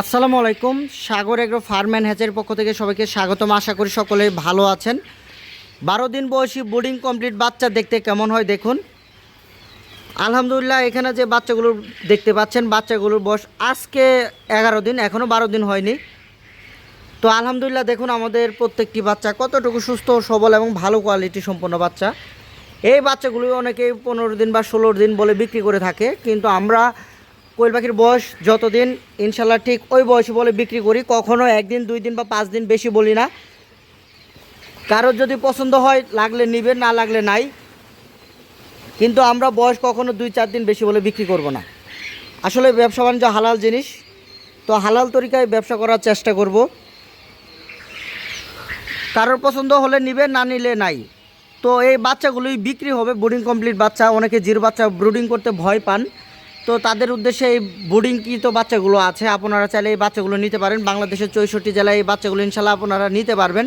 আসসালামু আলাইকুম। Sagar agro farm and হ্যাচের পক্ষ থেকে সবাইকে স্বাগতম। আশা করি সকলে ভালো আছেন। বারো দিন বয়সী বোর্ডিং কমপ্লিট বাচ্চা দেখতে কেমন হয় দেখুন। আলহামদুলিল্লাহ, এখানে যে বাচ্চাগুলো দেখতে পাচ্ছেন, বাচ্চাগুলোর বয়স আজকে এগারো দিন এখনও বারো দিন হয়নি। তো আলহামদুলিল্লাহ, দেখুন আমাদের প্রত্যেকটি বাচ্চা কতটুকু সুস্থ, সবল এবং ভালো কোয়ালিটি সম্পন্ন বাচ্চা। এই বাচ্চাগুলো অনেকেই পনেরো দিন বা ষোলো দিন বলে বিক্রি করে থাকে, কিন্তু আমরা কোয়েল পাখির বয়স যতদিন, ইনশাল্লাহ ঠিক ওই বয়সে বলে বিক্রি করি, কখনো একদিন, দুই দিন বা পাঁচ দিন বেশি বলি না। কারোর যদি পছন্দ হয়, লাগলে নিবেন, না লাগলে নাই। কিন্তু আমরা বয়স কখনো দুই, চার দিন বেশি বলে বিক্রি করব না। আসলে ব্যবসা বাণিজ্য হালাল জিনিস। তো হালাল তরিকায় ব্যবসা করার চেষ্টা করব। কারোর পছন্দ হলে নিবে না নিলে নাই। তো এই বাচ্চাগুলোই বিক্রি হবে বোর্ডিং কমপ্লিট বাচ্চা। অনেকে জির বাচ্চা ব্রুডিং করতে ভয় পান। তো তাদের উদ্দেশ্যে এই বোর্ডিংকৃত বাচ্চাগুলো আছে, আপনারা চাইলে এই বাচ্চাগুলো নিতে পারেন। বাংলাদেশের চৌষট্টি জেলায় এই বাচ্চাগুলো ইনশাল্লাহ আপনারা নিতে পারবেন।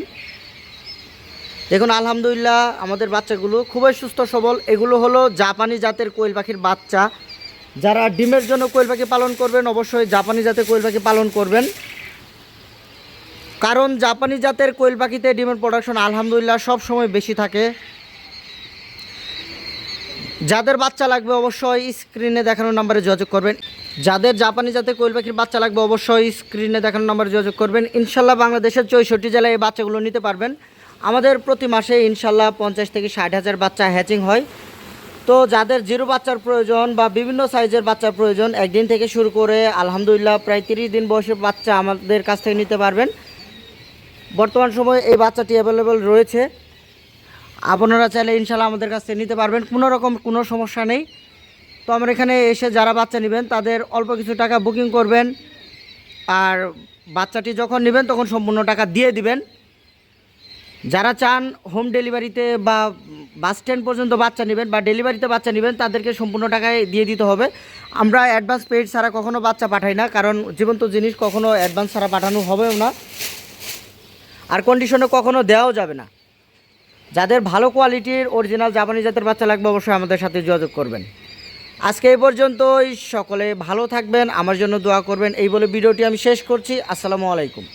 দেখুন, আলহামদুলিল্লাহ আমাদের বাচ্চাগুলো খুবই সুস্থ, সবল। এগুলো হলো জাপানি জাতের কোয়েল পাখির বাচ্চা। যারা ডিমের জন্য কোয়েল পাখি পালন করবেন, অবশ্যই জাপানি জাতের কোয়েল পাখি পালন করবেন। কারণ জাপানি জাতের কোয়েল পাখিতে ডিমের প্রোডাকশন আলহামদুলিল্লাহ সব সময় বেশি থাকে। যাদের বাচ্চা লাগবে অবশ্যই স্ক্রিনে দেখানো নাম্বারে যোগাযোগ করবেন। যাদের জাপানি জাতের কোয়েল পাখির বাচ্চা লাগবে অবশ্যই স্ক্রিনে দেখানো নাম্বারে যোগাযোগ করবেন। ইনশাল্লাহ বাংলাদেশের চৌষট্টি জেলায় এই বাচ্চাগুলো নিতে পারবেন। আমাদের প্রতি মাসে ইনশাল্লাহ পঞ্চাশ থেকে ষাট হাজার বাচ্চা হ্যাচিং হয়। তো যাদের জিরো বাচ্চার প্রয়োজন বা বিভিন্ন সাইজের বাচ্চার প্রয়োজন, একদিন থেকে শুরু করে আলহামদুলিল্লাহ প্রায় তিরিশ দিন বয়সের বাচ্চা আমাদের কাছ থেকে নিতে পারবেন। বর্তমান সময়ে এই বাচ্চাটি অ্যাভেলেবেল রয়েছে। আপনারা চাইলে ইনশাল্লাহ আমাদের কাছ থেকে নিতে পারবেন। কোনো রকম কোনো সমস্যা নেই। তো আমার এখানে এসে যারা বাচ্চা নেবেন, তাদের অল্প কিছু টাকা বুকিং করবেন। আর বাচ্চাটি যখন নেবেন, তখন সম্পূর্ণ টাকা দিয়ে দিবেন। যারা চান হোম ডেলিভারিতে বা বাস স্ট্যান্ড পর্যন্ত বাচ্চা নেবেন বা ডেলিভারিতে বাচ্চা নেবেন, তাদেরকে সম্পূর্ণ টাকায় দিয়ে দিতে হবে। আমরা অ্যাডভান্স পেড ছাড়া কখনো বাচ্চা পাঠাই না, কারণ জীবন্ত জিনিস কখনো অ্যাডভান্স ছাড়া পাঠানো হবেও না। আর কন্ডিশনে কখনো দেওয়াও যাবে না। যাদের ভালো কোয়ালিটির অরিজিনাল জাপানি জাতের বাচ্চা লাগবে, অবশ্যই আমাদের সাথে যোগাযোগ করবেন। আজকে এই পর্যন্তই, সকলে ভালো থাকবেন, আমার জন্য দোয়া করবেন, এই বলে ভিডিওটি আমি শেষ করছি, আসসালামু আলাইকুম।